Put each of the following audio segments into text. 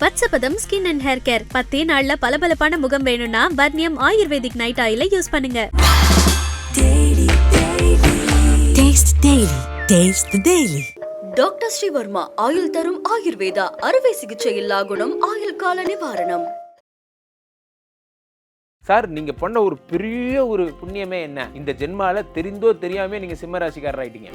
வத்சபதம் skin and hair care பத்தே நாள்ல பளபளப்பான முகம் வேணும்னா வர்ணியம் ஆயுர்வேதிக் நைட் ஆயில யூஸ் பண்ணுங்க. Taste Daily. Taste the Daily. Doctor Srivarma ஆயுள் தரும் ஆயுர்வேதா அறுவை சிகிச்சை இல்லா குணம் ஆயுள் கால நிவாரணம். சார் நீங்க பண்ண ஒரு பெரிய ஒரு புண்ணியமே என்ன? இந்த ஜென்மால தெரிந்தோ தெரியாம நீங்க சிம்ம ராசிக்காரர் ஆயிட்டீங்க.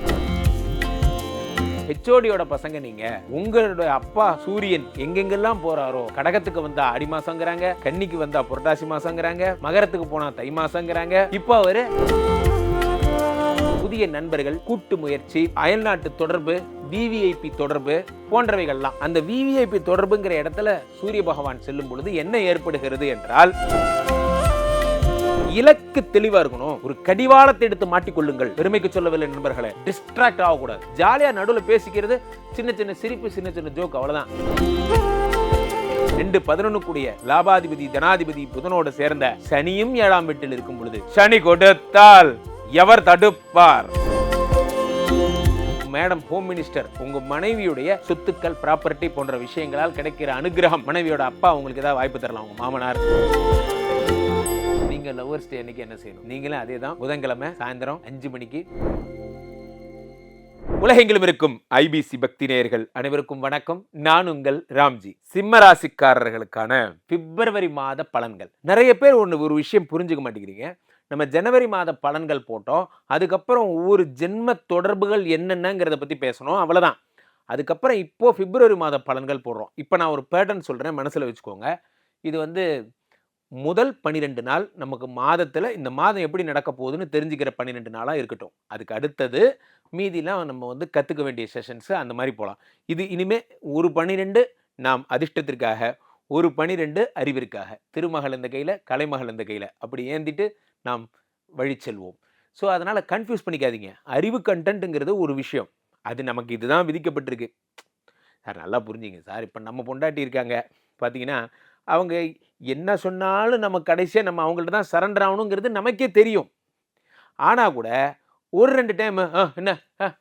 ஹெச்ஓடியோட பசங்க நீங்க. உங்களோட அப்பா சூரியன் எங்கெங்கெல்லாம் போறாரோ கடகத்துக்கு வந்தா ஆடி மாசங்கிறாங்க கன்னிக்கு வந்தா புரட்டாசி மாசங்கிறாங்க மகரத்துக்கு போனா தை மாசங்கிறாங்க. இப்போ அவரு புதிய நண்பர்கள் கூட்டு முயற்சி அயல்நாட்டு தொடர்பு விவிஐபி தொடர்பு போன்றவைகள்லாம். அந்த விவிஐபி தொடர்புங்கிற இடத்துல சூரிய பகவான் செல்லும் பொழுது என்ன ஏற்படுகிறது என்றால் இலக்கு தெளிவா இருக்கணும். ஒரு கடிவாளத்தை எடுத்து மாட்டிக்கொள்ளுங்கள். பெருமைக்கு சொல்லவில்லை நண்பர்களே. டிஸ்ட்ராக்ட் ஆகக்கூடாது. ஜாலியா நடுவுல பேசிக்கிறது சின்ன சின்ன சிரிப்பு சின்ன சின்ன ஜோக் அவ்வளவுதான். ரெண்டு பதினொன்னு கூடிய லாபாதிபதி ஜனாதிபதி புதனோடு சேர்ந்த சனியும் ஏழாம் வீட்டில் இருக்கும் பொழுது சனி கொடுத்தால் எவர் தடுப்பார்? மேடம் ஹோம் மினிஸ்டர் உங்க மனைவியுடைய சொத்துக்கள் ப்ராப்பர்ட்டி போன்ற விஷயங்களால் கிடைக்கிற அனுகிரகம் மனைவியோட அப்பா உங்களுக்கு ஏதாவது வாய்ப்பு தரலாம் உங்க மாமனார். நீங்க லவ்வர்ஸ் டே அன்னைக்கு என்ன செய்யணும்? நீங்களும் அதே தான் புதன்கிழமை சாயந்தரம் அஞ்சு மணிக்கு உலகெங்கிலும் இருக்கும் ஐபிசி பக்தி நேயர்கள் அனைவருக்கும் வணக்கம். நான் உங்கள் ராம்ஜி. சிம்ம ராசிக்காரர்களுக்கான பிப்ரவரி மாத பலன்கள். நிறைய பேர் ஒன்று ஒரு விஷயம் புரிஞ்சுக்க மாட்டேங்கிறீங்க. நம்ம ஜனவரி மாத பலன்கள் போட்டோம். அதுக்கப்புறம் ஒவ்வொரு ஜென்ம தொடர்புகள் என்னென்னங்கிறத பற்றி பேசணும். அவ்வளோதான் அதுக்கப்புறம் இப்போது பிப்ரவரி மாத பலன்கள் போடுறோம். இப்போ நான் ஒரு பேட்டர்ன் சொல்கிறேன் மனசில் வச்சுக்கோங்க. இது வந்து முதல் பன்னிரெண்டு நாள் நமக்கு மாதத்தில் இந்த மாதம் எப்படி நடக்க போகுதுன்னு தெரிஞ்சுக்கிற பன்னிரெண்டு நாளாக இருக்கட்டும். அதுக்கு அடுத்தது மீதிலாம் நம்ம வந்து கற்றுக்க வேண்டிய செஷன்ஸு அந்த மாதிரி போகலாம் இது இனிமேல் ஒரு பன்னிரெண்டு நாம் அதிர்ஷ்டத்திற்காக ஒரு பனிரெண்டு அறிவிற்காக. திருமகள் இந்த கையில் கலைமகள் இந்த கையில். அப்படி ஏந்திட்டு நாம் வழி செல்வோம். ஸோ அதனால் கன்ஃபியூஸ் பண்ணிக்காதீங்க. அறிவு கண்டென்ட்டுங்கிறது ஒரு விஷயம். அது நமக்கு இதுதான் விதிக்கப்பட்டிருக்கு. சார் நல்லா புரிஞ்சுங்க. சார் இப்போ நம்ம பொண்டாட்டி இருக்காங்க. பார்த்தீங்கன்னா அவங்க என்ன சொன்னாலும் நம்ம கடைசியாக நம்ம அவங்கள்ட்ட தான் சரண்டர் ஆகணுங்கிறது நமக்கே தெரியும். ஆனால் கூட ஒரு ரெண்டு டைம் என்ன?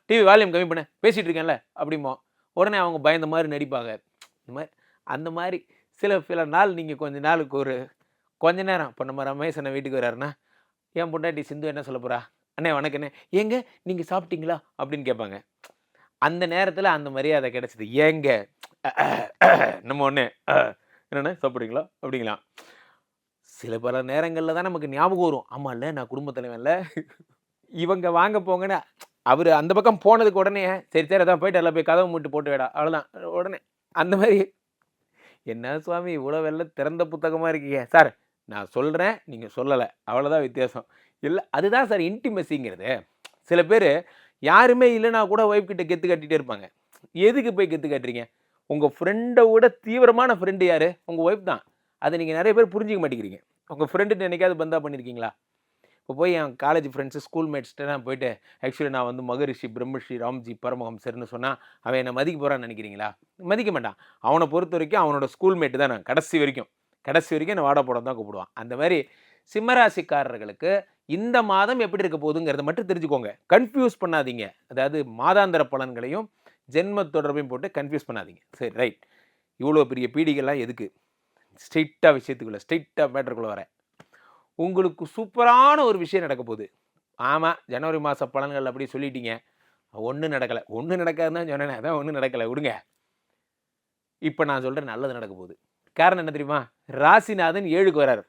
டிவி வால்யூம் கம்மி பண்ண பேசிகிட்டு இருக்கேன்ல அப்படிமோ உடனே அவங்க பயந்த மாதிரி நடிப்பாங்க. இந்த மாதிரி அந்த மாதிரி சில சில நாள் நீங்கள் கொஞ்ச நாளுக்கு ஒரு கொஞ்ச நேரம் இப்போ நம்ம ரமேஷ் அண்ணன் வீட்டுக்கு வர்றாருன்னா என் பொண்டாட்டி சிந்து என்ன சொல்ல போகிறா அண்ணே வணக்கண்ணே ஏங்க நீங்கள் சாப்பிட்டீங்களா? அப்படின்னு கேட்பாங்க. அந்த நேரத்தில் அந்த மரியாதை கிடச்சிது. ஏங்க? நம்ம ஒன்று என்னென்ன சாப்பிட்றீங்களா? அப்படிங்களா? சில பல நேரங்களில் தான் நமக்கு ஞாபகம் வரும். ஆமாம் இல்லை நான் குடும்ப தலைவன்ல. இவங்க வாங்க போங்கன்னு அவர் அந்த பக்கம் போனதுக்கு உடனே சரி சரி அதான் போயிட்டு எல்லாம் போய் கதவை மூட்டு போட்டு வேடா அவ்வளோதான் உடனே அந்த மாதிரி என்ன சுவாமி இவ்வளோ வெள்ள திறந்த புத்தகமாக இருக்கீங்க? சார் நான் சொல்கிறேன் நீங்கள் சொல்லலை. அவ்வளோதான் வித்தியாசம். இல்லை அதுதான் சார் இன்டிமெஸிங்கிறது சில பேர் யாருமே இல்லைனா கூட ஒய்ஃப் கிட்ட கெத்து கட்டிகிட்டே இருப்பாங்க. எதுக்கு போய் கெத்து கட்டுறீங்க? உங்கள் ஃப்ரெண்டை விட தீவிரமான ஃப்ரெண்டு யார்? உங்கள் ஒய்ஃப் தான். அதை நீங்கள் நிறைய பேர் புரிஞ்சிக்க மாட்டேங்கிறீங்க. உங்கள் ஃப்ரெண்டு என்னைக்காவது பந்தா பண்ணியிருக்கீங்களா இப்போ போய் என் காலேஜ் ஃப்ரெண்ட்ஸு ஸ்கூல் மேட்ஸ்ட்டு நான் போயிட்டு ஆக்சுவலி நான் வந்து மகரிஷி பிரம்மஸ்ரீ ராம்ஜி பரமஹம்சர்னு சொன்னால் அவன் என்னை மதிக்க போகிறான்னு நினைக்கிறீங்களா? மதிக்க மாட்டான். அவனை பொறுத்த வரைக்கும் அவனோட ஸ்கூல் மேட்டு தான் நான் கடைசி வரைக்கும். கடைசி வரைக்கும் என்னை வாட போட தான் கூப்பிடுவான். அந்த மாதிரி சிம்மராசிக்காரர்களுக்கு இந்த மாதம் எப்படி இருக்க போகுதுங்கிறத மட்டும் தெரிஞ்சுக்கோங்க. கன்ஃபியூஸ் பண்ணாதீங்க. அதாவது மாதாந்திர பலன்களையும் ஜென்ம தொடர்பையும் போட்டு கன்ஃபியூஸ் பண்ணாதீங்க. சரி ரைட் இவ்வளோ பெரிய பீடிகள்லாம் எதுக்கு? ஸ்ட்ரெயிட்டாக விஷயத்துக்குள்ளே ஸ்ட்ரெயிட்டாக மேட்டருக்குள்ளே வரேன். உங்களுக்கு சூப்பரான ஒரு விஷயம் நடக்க போகுது. ஆமாம் ஜனவரி மாத பலன்கள் அப்படி சொல்லிட்டீங்க. ஒன்றும் நடக்கலை. ஒன்றும் நடக்காதுன்னு தான் சொன்னேன் அதான் ஒன்றும் நடக்கலை விடுங்க. இப்போ நான் சொல்கிறேன் நல்லது நடக்க போகுது. காரணம் என்ன தெரியுமா? ராசிநாதன் ஏழுக்கு வராரு.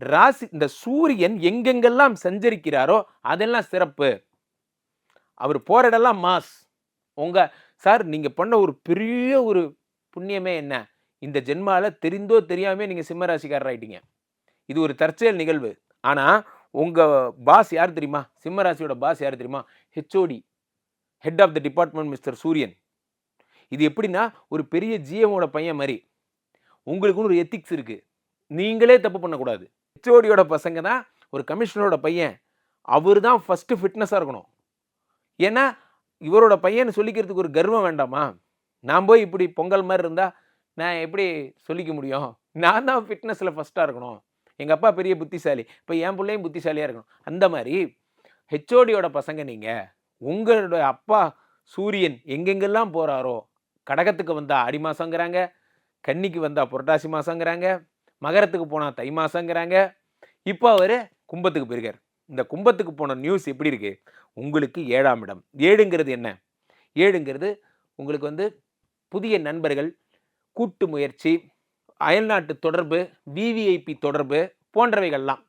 ராசி இந்த சூரியன் எங்கெங்கெல்லாம் சஞ்சரிக்கிறாரோ அதெல்லாம் சிறப்பு. அவர் போகிற இடம்லாம் மாஸ் உங்கள் சார் நீங்கள் பண்ண ஒரு பெரிய ஒரு புண்ணியமே என்ன? இந்த ஜென்மாவில் தெரிந்தோ தெரியாமே நீங்கள் சிம்ம ஆகிட்டீங்க இது ஒரு தற்செயல் நிகழ்வு. ஆனால் உங்கள் பாஸ் யார் தெரியுமா? சிம்ம ராசியோட பாஸ் யார் தெரியுமா? HOD head of the department mister Suriyan. இது எப்படின்னா ஒரு பெரிய ஜிஎமோட பையன் மாதிரி. உங்களுக்குன்னு ஒரு எத்திக்ஸ் இருக்குது நீங்களே தப்பு பண்ணக்கூடாது. ஹெச்ஓடியோட பசங்க தான் ஒரு கமிஷனரோட பையன். அவர் தான் ஃபஸ்ட்டு ஃபிட்னஸாக இருக்கணும். ஏன்னா இவரோட பையன் சொல்லிக்கிறதுக்கு ஒரு கர்வம் வேண்டாமா? நான் போய் இப்படி பொங்கல் மாதிரி இருந்தால் நான் எப்படி சொல்லிக்க முடியும்? நான் தான் ஃபிட்னஸில் ஃபஸ்ட்டாக இருக்கணும். எங்கள் அப்பா பெரிய புத்திசாலி. இப்போ என் பிள்ளையும் புத்திசாலியாக இருக்கணும். அந்த மாதிரி ஹெச்ஓடியோட பசங்க நீங்கள் உங்களோட அப்பா சூரியன் எங்கெங்கெல்லாம் போகிறாரோ கடகத்துக்கு வந்தால் ஆடி மாதங்கிறாங்க கன்னிக்கு வந்தால் புரட்டாசி மாதங்கிறாங்க மகரத்துக்கு போனால் தை மாதங்கிறாங்க இப்போ அவர் கும்பத்துக்கு போயிருக்கார். இந்த கும்பத்துக்கு போன நியூஸ் எப்படி இருக்குது உங்களுக்கு ஏழாம் இடம். ஏழுங்கிறது என்ன? ஏழுங்கிறது உங்களுக்கு வந்து புதிய நண்பர்கள் கூட்டு முயற்சி அயல்நாட்டு தொடர்பு விவிஐபி தொடர்பு போன்றவைகள்லாம்.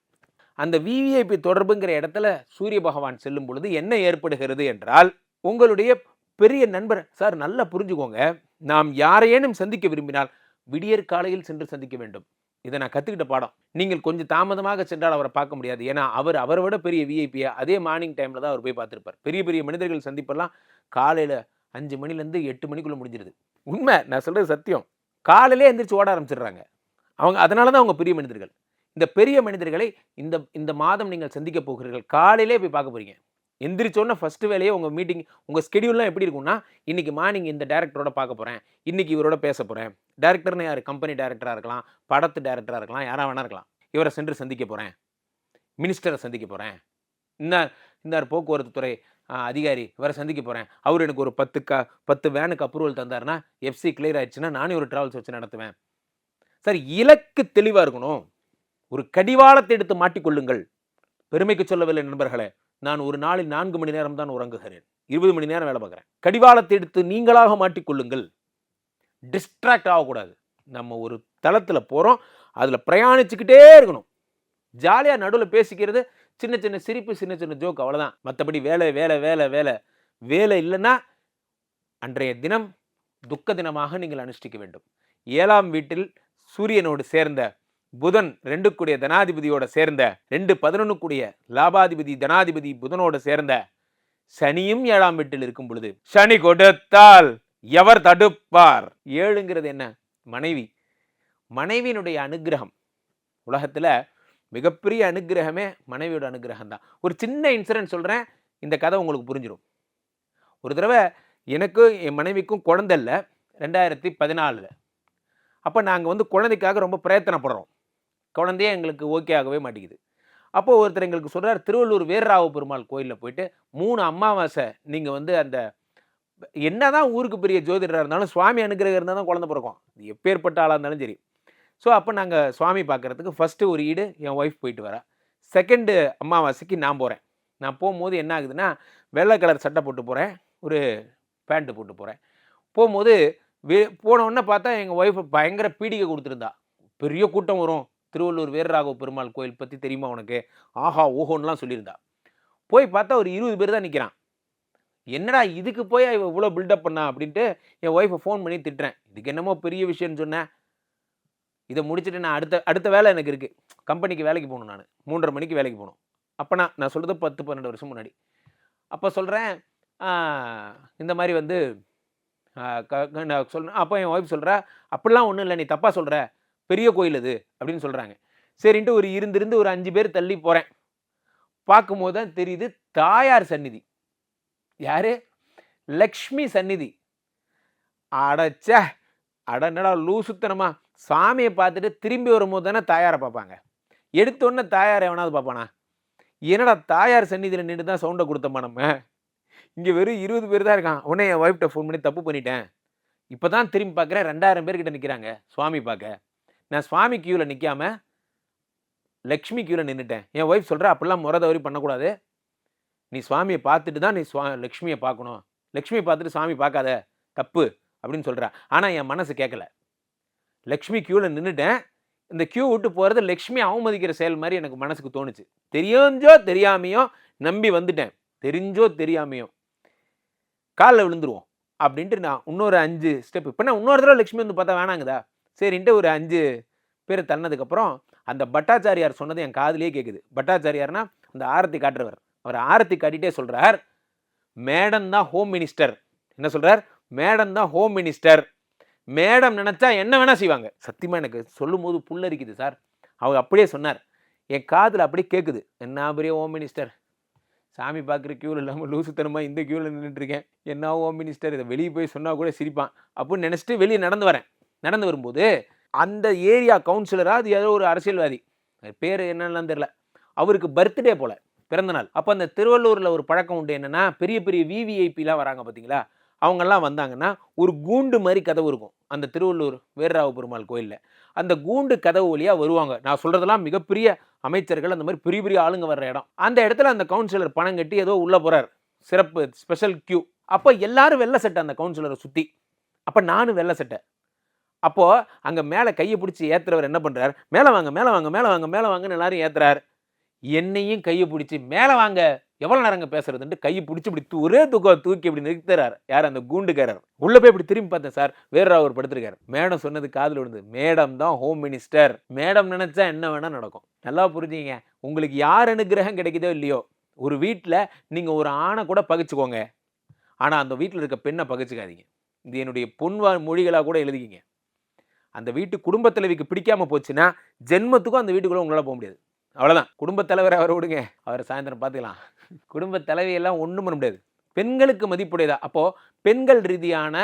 அந்த விவிஐபி தொடர்புங்கிற இடத்துல சூரிய பகவான் செல்லும் பொழுது என்ன ஏற்படுகிறது என்றால் உங்களுடைய பெரிய நண்பர் சார் நல்லா புரிஞ்சுக்கோங்க. நாம் யாரையேனும் சந்திக்க விரும்பினால் விடியற் காலையில் சென்று சந்திக்க வேண்டும். இதை நான் கற்றுக்கிட்ட பாடம். நீங்கள் கொஞ்சம் தாமதமாக சென்றால் அவரை பார்க்க முடியாது. ஏன்னா அவர் அவரை விட பெரிய விஐபியை அதே மார்னிங் டைமில் தான் அவர் போய் பார்த்துருப்பார். பெரிய பெரிய மனிதர்கள் சந்திப்பெல்லாம் காலையில் அஞ்சு மணிலேருந்து எட்டு மணிக்குள்ளே முடிஞ்சிருது. உண்மை நான் சொல்கிறது சத்தியம். காலையிலே எந்திரிச்சு ஓட ஆரம்பிச்சிடுறாங்க. அவங்க அதனால தான் அவங்க பெரிய மனிதர்கள். இந்த பெரிய மனிதர்களை இந்த இந்த மாதம் நீங்கள் சந்திக்க போகிறீர்கள். காலையிலே போய் பார்க்க போகிறீங்க எந்திரிச்சோன்னே ஃபஸ்ட்டு வேலையே உங்கள் மீட்டிங் உங்கள் ஸ்கெடியூல்லாம் எப்படி இருக்கும்னா இன்றைக்கி மார்னிங் இந்த டேரக்டரோட பார்க்க போகிறேன் இன்றைக்கி இவரோட பேச போகிறேன் டேரக்டர்னு யார்? கம்பெனி டேரக்டராக இருக்கலாம் படத்து டேரக்டராக இருக்கலாம் யாராக வேணா இருக்கலாம். இவரை சென்று சந்திக்க போகிறேன் மினிஸ்டரை சந்திக்க போகிறேன் இன்னார் இன்னார் போக்குவரத்து துறை அதிகாரி இவரை சந்திக்க போகிறேன் அவர் எனக்கு ஒரு பத்து க பத்து வேனுக்கு அப்ரூவல் தந்தாருன்னா எஃப்சி கிளியர் ஆயிடுச்சுன்னா நானே ஒரு ட்ராவல்ஸ் வச்சு நடத்துவேன். சார் இலக்கு தெளிவாக இருக்கணும். ஒரு கடிவாளத்தை எடுத்து மாட்டிக்கொள்ளுங்கள். பெருமைக்கு சொல்லவில்லை நண்பர்களே. நான் ஒரு நாளில் நான்கு மணி நேரம் தான் உறங்குகிறேன். இருபது மணி நேரம் வேலை பார்க்குறேன். கடிவாளத்தை எடுத்து நீங்களாக மாட்டிக்கொள்ளுங்கள். டிஸ்ட்ராக்ட் ஆகக்கூடாது. நம்ம ஒரு தளத்தில் போகிறோம் அதில் பிரயாணிச்சுக்கிட்டே இருக்கணும். ஜாலியாக நடுவில் பேசிக்கிறது சின்ன சின்ன சிரிப்பு சின்ன சின்ன ஜோக் அவ்வளோதான் மற்றபடி வேலை வேலை வேலை வேலை. வேலை இல்லைன்னா அன்றைய தினம் துக்க தினமாக நீங்கள் அனுஷ்டிக்க வேண்டும். ஏழாம் வீட்டில் சூரியனோடு சேர்ந்த புதன் ரெண்டு கூடிய தனாதிபதியோட சேர்ந்த ரெண்டு பதினொன்று கூடிய லாபாதிபதி தனாதிபதி புதனோட சேர்ந்த சனியும் ஏழாம் வீட்டில் இருக்கும் பொழுது சனி கொடுத்தால் எவர் தடுப்பார்? ஏழுங்கிறது என்ன? மனைவி. மனைவியினுடைய அனுக்கிரகம் உலகத்தில் மிகப்பெரிய அனுக்கிரகமே மனைவியோட அனுகிரகம் தான். ஒரு சின்ன இன்சிடென்ட் சொல்கிறேன் இந்த கதை உங்களுக்கு புரிஞ்சிடும் ஒரு தடவை எனக்கும் என் மனைவிக்கும் குழந்தை இல்லை ரெண்டாயிரத்தி பதினாலில். அப்போ நாங்கள் வந்து குழந்தைக்காக ரொம்ப பிரயத்தனப்படுறோம். குழந்தையே எங்களுக்கு ஓகே ஆகவே மாட்டேங்குது. அப்போது ஒருத்தர் எங்களுக்கு சொல்கிறார் திருவள்ளூர் வீரராவ பெருமாள் கோயிலில் போயிட்டு மூணு அமாவாசை நீங்கள் வந்து அந்த என்னதான் ஊருக்கு பெரிய ஜோதிடராக இருந்தாலும் சுவாமி அனுகிரகம் இருந்தால் தான் குழந்தை பிறக்கும். எப்பேற்பட்ட ஆளாக இருந்தாலும் சரி. ஸோ அப்போ நாங்கள் சுவாமி பார்க்குறதுக்கு ஃபஸ்ட்டு ஒரு ஈடு என் ஒய்ஃப் போயிட்டு வரேன் செகண்டு அமாவாசைக்கு நான் போகிறேன் நான் போகும்போது என்ன ஆகுதுன்னா வெள்ளை கலர் சட்டை போட்டு போகிறேன் ஒரு பேண்ட்டு போட்டு போகிறேன் போகும்போது வே போனவுடனே பார்த்தா எங்கள் ஒய்ஃப் பயங்கர பீடிகை கொடுத்துருந்தா. பெரிய கூட்டம் வரும். திருவள்ளூர் வீரராகவ பெருமாள் கோயில் பற்றி தெரியுமா உனக்கு? ஆஹா ஓஹோன்லாம் சொல்லியிருந்தா. போய் பார்த்தா ஒரு இருபது பேர் தான் நிற்கிறான் என்னடா இதுக்கு போய் இவ இவ்வளோ பில்டப் பண்ணா அப்படின்ட்டு என் ஒய்ஃபை ஃபோன் பண்ணி திட்டுறேன். இதுக்கு என்னமோ பெரிய விஷயம்னு சொன்னேன். இதை முடிச்சுட்டு நான் அடுத்த அடுத்த வேலை எனக்கு இருக்குது கம்பெனிக்கு வேலைக்கு போகணும் நான். மூன்றரை மணிக்கு வேலைக்கு போகணும். அப்போ நான் நான் சொல்கிறது பத்து பன்னெண்டு வருஷம் முன்னாடி. அப்போ சொல்கிறேன் இந்த மாதிரி வந்து க- நான் சொல்கிறேன் அப்போ என் ஒய்ஃப் சொல்கிறா அப்படிலாம் ஒன்றும் இல்லை. நீ தப்பாக சொல்கிற பெரிய கோயில் இது. அப்படின்னு சொல்கிறாங்க சரின்ட்டு ஒரு இருந்திருந்து ஒரு அஞ்சு பேர் தள்ளி போகிறேன் பார்க்கும்போது தான் தெரியுது தாயார் சந்நிதி. யார்? லக்ஷ்மி சந்நிதி. அடச்ச! அட என்னடா லூசுத்தனமா? சாமியை பார்த்துட்டு திரும்பி வரும்போது தானே தாயாரை பார்ப்பாங்க. எடுத்தோடனே தாயார் எவனாவது பார்ப்பானா? என்னடா தாயார் சந்நிதியில் நின்று தான் சவுண்டை கொடுத்தோமா நம்ம? இங்கே வெறும் இருபது பேர் தான் இருக்கான். உடனே என் ஒய்ஃப்ட்ட ஃபோன் பண்ணி தப்பு பண்ணிட்டேன். இப்போ தான் திரும்பி பார்க்குறேன். ரெண்டாயிரம் பேர்கிட்ட நிற்கிறாங்க சுவாமி பார்க்க. நான் சுவாமி கியூவில் நிற்காம லக்ஷ்மி கியூவில் நின்றுட்டேன் என் ஒய்ஃப் சொல்கிறேன் அப்படிலாம் முறை தவறி பண்ணக்கூடாது. நீ சுவாமியை பார்த்துட்டு தான் நீ சுவா லக்ஷ்மியை பார்க்கணும். லக்ஷ்மியை பார்த்துட்டு சுவாமி பார்க்காத தப்பு அப்படின்னு சொல்கிறா ஆனால் என் மனசு கேட்கல லக்ஷ்மி க்யூவில் நின்றுட்டேன் இந்த க்யூ விட்டு போகிறது லக்ஷ்மி அவமதிக்கிற செயல் மாதிரி எனக்கு மனசுக்கு தோணுச்சு. தெரிஞ்சோ தெரியாமையோ நம்பி வந்துட்டேன். தெரிஞ்சோ தெரியாமையோ. காலில் விழுந்துருவோம் அப்படின்ட்டு நான் இன்னொரு அஞ்சு ஸ்டெப் இப்போ நான் இன்னொரு தடவை லக்ஷ்மி வந்து பார்த்தா வேணாங்குதா? சரின்ட்டு ஒரு அஞ்சு பேர் தள்ளனதுக்கப்புறம் அந்த பட்டாச்சாரியார் சொன்னது என் காதுலயே கேட்குது பட்டாச்சாரியார்னா அந்த ஆரத்தி காட்டுறவர். அவர் ஆரத்தி காட்டிட்டே சொல்கிறார் மேடம் தான் ஹோம் மினிஸ்டர் என்ன சொல்கிறார் மேடம் தான் ஹோம் மினிஸ்டர் மேடம் நினச்சா என்ன வேணால் செய்வாங்க. சத்தியமாக எனக்கு சொல்லும் போது புல்லரிக்குது சார். அவர் அப்படியே சொன்னார். என் காதில் அப்படியே கேட்குது என்ன பெரிய ஹோம் மினிஸ்டர் சாமி பார்க்குற க்யூவில் இல்லாமல் லூசுத்தனமாக இந்த க்யூவில் நின்றுட்டுருக்கேன் என்ன ஹோம் மினிஸ்டர் இதை வெளியே போய் சொன்னால் கூட சிரிப்பான். அப்படின்னு நினச்சிட்டு வெளியே நடந்து வரேன். நடந்து வரும்போது அந்த ஏரியா கவுன்சிலராக அது ஏதோ ஒரு அரசியல்வாதி. பேர் என்னென்னலாம் தெரில அவருக்கு பர்த்டே போல. பிறந்த நாள் அப்போ அந்த திருவள்ளூரில் ஒரு பழக்கம் உண்டு என்னன்னா பெரிய பெரிய விவிஐபிலாம் வராங்க பார்த்தீங்களா அவங்கெல்லாம் வந்தாங்கன்னா ஒரு கூண்டு மாதிரி கதவு இருக்கும். அந்த திருவள்ளூர் வீரராவ பெருமாள் கோயிலில். அந்த கூண்டு கதவு வழியாக வருவாங்க. நான் சொல்கிறதெல்லாம் மிகப்பெரிய அமைச்சர்கள் அந்த மாதிரி பெரிய பெரிய ஆளுங்க வர்ற இடம். அந்த இடத்துல அந்த கவுன்சிலர் பணம் கட்டி ஏதோ உள்ளே போகிறார் சிறப்பு ஸ்பெஷல் கியூ அப்போ எல்லாரும் வெள்ளை சட்டை அந்த கவுன்சிலரை சுற்றி அப்போ நானும் வெள்ளை சட்டை. அப்போது அங்கே மேலே கையை பிடிச்சி ஏற்றுறவர் என்ன பண்ணுறார் மேலே வாங்க மேலே வாங்க மேலே வாங்க மேலே வாங்கன்னு எல்லாரும் ஏற்றுறாரு என்னையும் கையை பிடிச்சி மேலே வாங்க எவ்வளோ நேரங்க பேசுறதுன்ட்டு கையை பிடிச்சி இப்படி ஒரே தூக்கம் தூக்கி இப்படி நிறுத்துறாரு. யார்? அந்த கூண்டுக்காரர். உள்ளே போய் இப்படி திரும்பி பார்த்தேன் சார். வேற அவர் படுத்திருக்காரு. மேடம் சொன்னது காதில் விழுந்து மேடம் தான் ஹோம் மினிஸ்டர் மேடம் நினைச்சா என்ன வேணால் நடக்கும். நல்லா புரிஞ்சுங்க. உங்களுக்கு யார் அனுகிரகம் கிடைக்குதோ இல்லையோ ஒரு வீட்டில் நீங்கள் ஒரு ஆணை கூட பகிச்சுக்கோங்க. ஆனால் அந்த வீட்டில் இருக்க பெண்ணை பகிச்சுக்காதீங்க. இது என்னுடைய பொன்வா மொழிகளாக கூட எழுதிக்கிங்க. அந்த வீட்டு குடும்பத் தலைவிக்கு பிடிக்காம போச்சுன்னா ஜென்மத்துக்கும் அந்த வீட்டுக்குள்ளே உங்களால் போக முடியாது. அவ்வளோதான் குடும்பத் தலைவர் அவரை விடுங்க. அவரை சாயந்தரம் பார்த்துக்கலாம். குடும்பத் தலைவியெல்லாம் ஒன்றும் பண்ண முடியாது. பெண்களுக்கு மதிப்புடையதா? அப்போது பெண்கள் ரீதியான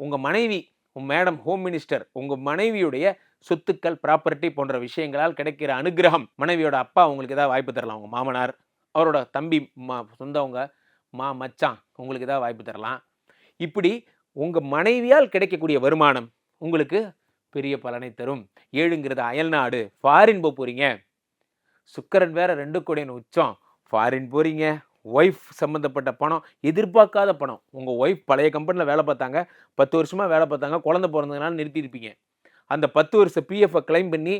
உங்கள் மனைவி உங்கள் மேடம் ஹோம் மினிஸ்டர் உங்கள் மனைவியுடைய சொத்துக்கள் ப்ராப்பர்ட்டி போன்ற விஷயங்களால் கிடைக்கிற அனுகிரகம் மனைவியோட அப்பா உங்களுக்கு ஏதாவது வாய்ப்பு தரலாம். உங்கள் மாமனார் அவரோட தம்பி மா சொந்தவங்க மா மச்சான் உங்களுக்கு ஏதாவது வாய்ப்பு தரலாம். இப்படி உங்கள் மனைவியால் கிடைக்கக்கூடிய வருமானம் உங்களுக்கு பெரிய பலனை தரும். ஏழுங்கிறது அயல்நாடு. ஃபாரின் போக போகிறீங்க சுக்கரன் வேற ரெண்டு கோடியின் உச்சம். ஃபாரின் போகிறீங்க ஒய்ஃப் சம்மந்தப்பட்ட பணம் எதிர்பார்க்காத பணம். உங்கள் ஒய்ஃப் பழைய கம்பெனியில் வேலை பார்த்தாங்க பத்து வருஷமாக வேலை பார்த்தாங்க குழந்தை பிறந்ததுனால நிறுத்தியிருப்பீங்க. அந்த பத்து வருஷம் பிஎஃப்பை கிளைம் பண்ணி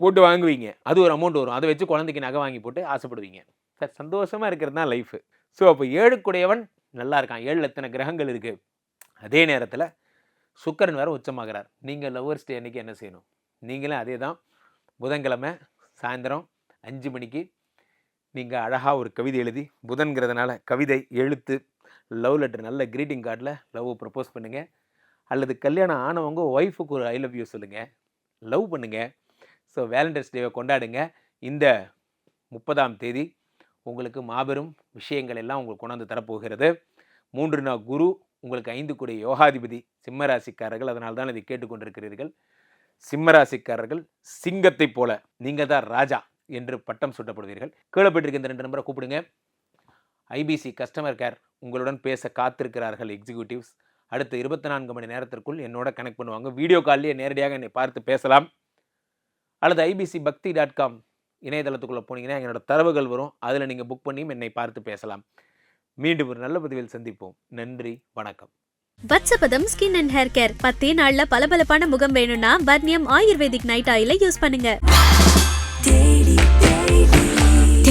போட்டு வாங்குவீங்க. அது ஒரு அமௌண்ட் வரும். அதை வச்சு குழந்தைக்கு நகை வாங்கி போட்டு ஆசைப்படுவீங்க. சார் சந்தோஷமாக இருக்கிறது தான் லைஃபு ஸோ அப்போ ஏழுக்குடையவன் நல்லா இருக்கான். ஏழில் எத்தனை கிரகங்கள் இருக்குது அதே நேரத்தில் சுக்கரன் வேறு உச்சமாகிறார். நீங்கள் லவ்வர்ஸ் டே அன்னைக்கு என்ன செய்யணும்? நீங்களும் அதே தான் புதன்கிழமை சாயந்தரம் அஞ்சு மணிக்கு நீங்கள் அழகாக ஒரு கவிதை எழுதி புதன்கிறதுனால கவிதை எழுத்து லவ் லெட்டர் நல்ல க்ரீட்டிங் கார்டில் லவ் ப்ரப்போஸ் பண்ணுங்கள் அல்லது கல்யாணம் ஆனவங்க ஒய்ஃபுக்கு ஒரு ஐ லவ் யூ சொல்லுங்கள் லவ் பண்ணுங்கள் ஸோ வேலண்டைன்ஸ் டேவை கொண்டாடுங்க. இந்த முப்பதாம் தேதி உங்களுக்கு மாபெரும் விஷயங்கள் எல்லாம் உங்களுக்கு கொண்டாந்து தரப்போகிறது. மூன்று நாள் குரு உங்களுக்கு ஐந்து கூடிய யோகாதிபதி சிம்மராசிக்காரர்கள் அதனால் தான் இதை கேட்டுக்கொண்டிருக்கிறீர்கள். சிம்மராசிக்காரர்கள் சிங்கத்தை சிங்கத்தைப் போல. நீங்கள் தான் ராஜா. என்று பட்டம் சூட்டப்படுவீர்கள். கீழே இந்த ரெண்டு நம்பரை கூப்பிடுங்க. ஐபிசி கஸ்டமர் கேர் உங்களுடன் பேச காத்திருக்கிறார்கள் எக்ஸிக்யூட்டிவ்ஸ் அடுத்த இருபத்தி நான்கு மணி நேரத்திற்குள் என்னோட கனெக்ட் பண்ணுவாங்க. வீடியோ கால்லேயே நேரடியாக என்னை பார்த்து பேசலாம். அல்லது ஐபிசி பக்தி டாட் காம் இணையதளத்துக்குள்ளே போனீங்கன்னா என்னோட தரவுகள் வரும். அதில் நீங்கள் புக் பண்ணியும் என்னை பார்த்து பேசலாம். மீண்டும் ஒரு நல்ல பதிவில் சந்திப்போம். நன்றி வணக்கம். வத்சபதம் ஸ்கின் அண்ட் ஹேர் கேர் பத்தே நாள்ல பளபளப்பான முகம் வேணும்னா பர்னியம் ஆயுர்வேதிக் நைட் ஆயில யூஸ் பண்ணுங்க.